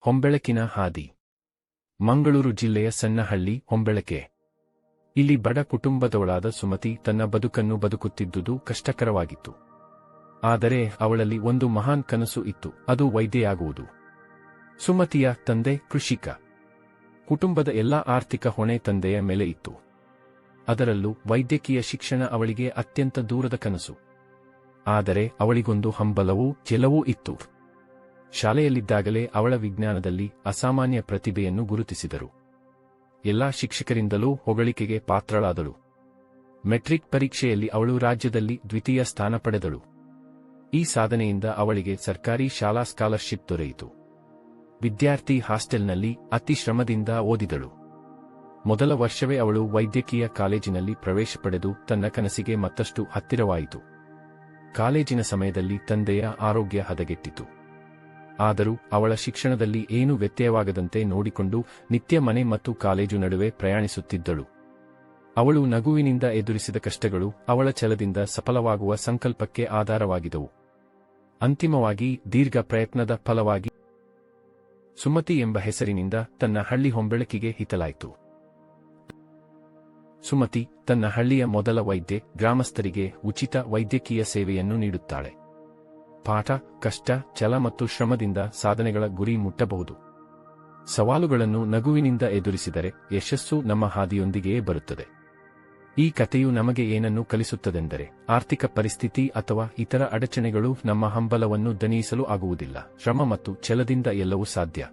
ಹೊಂಬೆಳಕಿನ ಹಾದಿ. ಮಂಗಳೂರು ಜಿಲ್ಲೆಯ ಸಣ್ಣಹಳ್ಳಿ, ಹೊಂಬೆಳಕೆ. ಇಲ್ಲಿ ಬಡ ಕುಟುಂಬದವಳಾದ ಸುಮತಿ ತನ್ನ ಬದುಕನ್ನು ಬದುಕುತ್ತಿದ್ದುದು ಕಷ್ಟಕರವಾಗಿತ್ತು. ಆದರೆ ಅವಳಲ್ಲಿ ಒಂದು ಮಹಾನ್ ಕನಸು ಇತ್ತು, ಅದು ವೈದ್ಯೆಯಾಗುವುದು. ಸುಮತಿಯ ತಂದೆ ಕೃಷಿಕ. ಕುಟುಂಬದ ಎಲ್ಲಾ ಆರ್ಥಿಕ ಹೊಣೆ ತಂದೆಯ ಮೇಲೆ ಇತ್ತು. ಅದರಲ್ಲೂ ವೈದ್ಯಕೀಯ ಶಿಕ್ಷಣ ಅವಳಿಗೆ ಅತ್ಯಂತ ದೂರದ ಕನಸು. ಆದರೆ ಅವಳಿಗೊಂದು ಹಂಬಲವೂ, ಜಲವೂ ಇತ್ತು. ಶಾಲೆಯಲ್ಲಿದ್ದಾಗಲೇ ಅವಳ ವಿಜ್ಞಾನದಲ್ಲಿ ಅಸಾಮಾನ್ಯ ಪ್ರತಿಭೆಯನ್ನು ಗುರುತಿಸಿದರು. ಎಲ್ಲಾ ಶಿಕ್ಷಕರಿಂದಲೂ ಹೊಗಳಿಕೆಗೆ ಪಾತ್ರಳಾದಳು. ಮೆಟ್ರಿಕ್ ಪರೀಕ್ಷೆಯಲ್ಲಿ ಅವಳು ರಾಜ್ಯದಲ್ಲಿ ದ್ವಿತೀಯ ಸ್ಥಾನ ಪಡೆದಳು. ಈ ಸಾಧನೆಯಿಂದ ಅವಳಿಗೆ ಸರ್ಕಾರಿ ಶಾಲಾ ಸ್ಕಾಲರ್ಶಿಪ್ ದೊರೆಯಿತು. ವಿದ್ಯಾರ್ಥಿ ಹಾಸ್ಟೆಲ್ನಲ್ಲಿ ಅತಿ ಶ್ರಮದಿಂದ ಓದಿದಳು. ಮೊದಲ ವರ್ಷವೇ ಅವಳು ವೈದ್ಯಕೀಯ ಕಾಲೇಜಿನಲ್ಲಿ ಪ್ರವೇಶ ಪಡೆದು ತನ್ನ ಕನಸಿಗೆ ಮತ್ತಷ್ಟು ಹತ್ತಿರವಾಯಿತು. ಕಾಲೇಜಿನ ಸಮಯದಲ್ಲಿ ತಂದೆಯ ಆರೋಗ್ಯ ಹದಗೆಟ್ಟಿತು. ಆದರೂ ಅವಳ ಶಿಕ್ಷಣದಲ್ಲಿ ಏನೂ ವ್ಯತ್ಯಯವಾಗದಂತೆ ನೋಡಿಕೊಂಡು ನಿತ್ಯ ಮನೆ ಮತ್ತು ಕಾಲೇಜು ನಡುವೆ ಪ್ರಯಾಣಿಸುತ್ತಿದ್ದಳು. ಅವಳು ನಗುವಿನಿಂದ ಎದುರಿಸಿದ ಕಷ್ಟಗಳು ಅವಳ ಛಲದಿಂದ ಸಫಲವಾಗುವ ಸಂಕಲ್ಪಕ್ಕೆ ಆಧಾರವಾಗಿದವು. ಅಂತಿಮವಾಗಿ ದೀರ್ಘ ಪ್ರಯತ್ನದ ಫಲವಾಗಿ ಸುಮತಿ ಎಂಬ ಹೆಸರಿನಿಂದ ತನ್ನ ಹಳ್ಳಿ ಹೊಂಬೆಳಕಿಗೆ ಹಿತಲಾಯಿತು. ಸುಮತಿ ತನ್ನ ಹಳ್ಳಿಯ ಮೊದಲ ವೈದ್ಯೆ, ಗ್ರಾಮಸ್ಥರಿಗೆ ಉಚಿತ ವೈದ್ಯಕೀಯ ಸೇವೆಯನ್ನು ನೀಡುತ್ತಾಳೆ. ಪಾಠ, ಕಷ್ಟ, ಛಲ ಮತ್ತು ಶ್ರಮದಿಂದ ಸಾಧನೆಗಳ ಗುರಿ ಮುಟ್ಟಬಹುದು. ಸವಾಲುಗಳನ್ನು ನಗುವಿನಿಂದ ಎದುರಿಸಿದರೆ ಯಶಸ್ಸು ನಮ್ಮ ಹಾದಿಯೊಂದಿಗೆಯೇ ಬರುತ್ತದೆ. ಈ ಕಥೆಯು ನಮಗೆ ಏನನ್ನು ಕಲಿಸುತ್ತದೆಂದರೆ ಆರ್ಥಿಕ ಪರಿಸ್ಥಿತಿ ಅಥವಾ ಇತರ ಅಡಚಣೆಗಳು ನಮ್ಮ ಹಂಬಲವನ್ನು ದನಿಯಿಸಲು ಆಗುವುದಿಲ್ಲ. ಶ್ರಮ ಮತ್ತು ಛಲದಿಂದ ಎಲ್ಲವೂ ಸಾಧ್ಯ.